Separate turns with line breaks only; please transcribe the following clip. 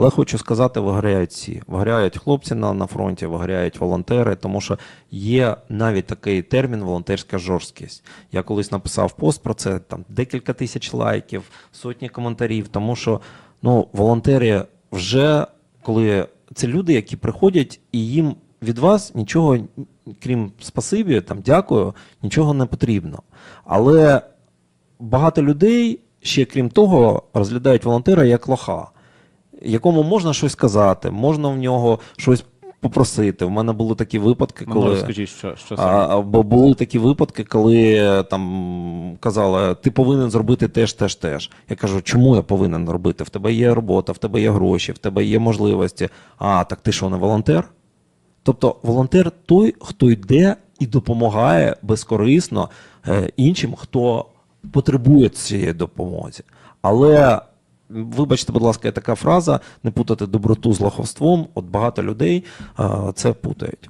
Але хочу сказати, виграють всі. Виграють хлопці на, на фронті, виграють волонтери, тому що є навіть такий термін волонтерська жорсткість. Я колись написав пост про це, там декілька тисяч лайків, сотні коментарів, тому що ну, волонтери вже коли це люди, які приходять і їм від вас нічого, крім спасибі, там дякую, нічого не потрібно. Але багато людей ще крім того розглядають волонтера як лоха, якому можна щось сказати, можна в нього щось попросити. У мене були такі випадки, коли.
розкажіть, що, що
А,
саме.
або були такі випадки, коли там казали, ти повинен зробити теж, теж, теж. Я кажу, чому я повинен робити? В тебе є робота, в тебе є гроші, в тебе є можливості. А, так ти що, не волонтер? Тобто волонтер той, хто йде і допомагає безкорисно е, іншим, хто потребує цієї допомоги. Але вибачте, будь ласка, є така фраза: не путати доброту з лоховством. От багато людей це путають.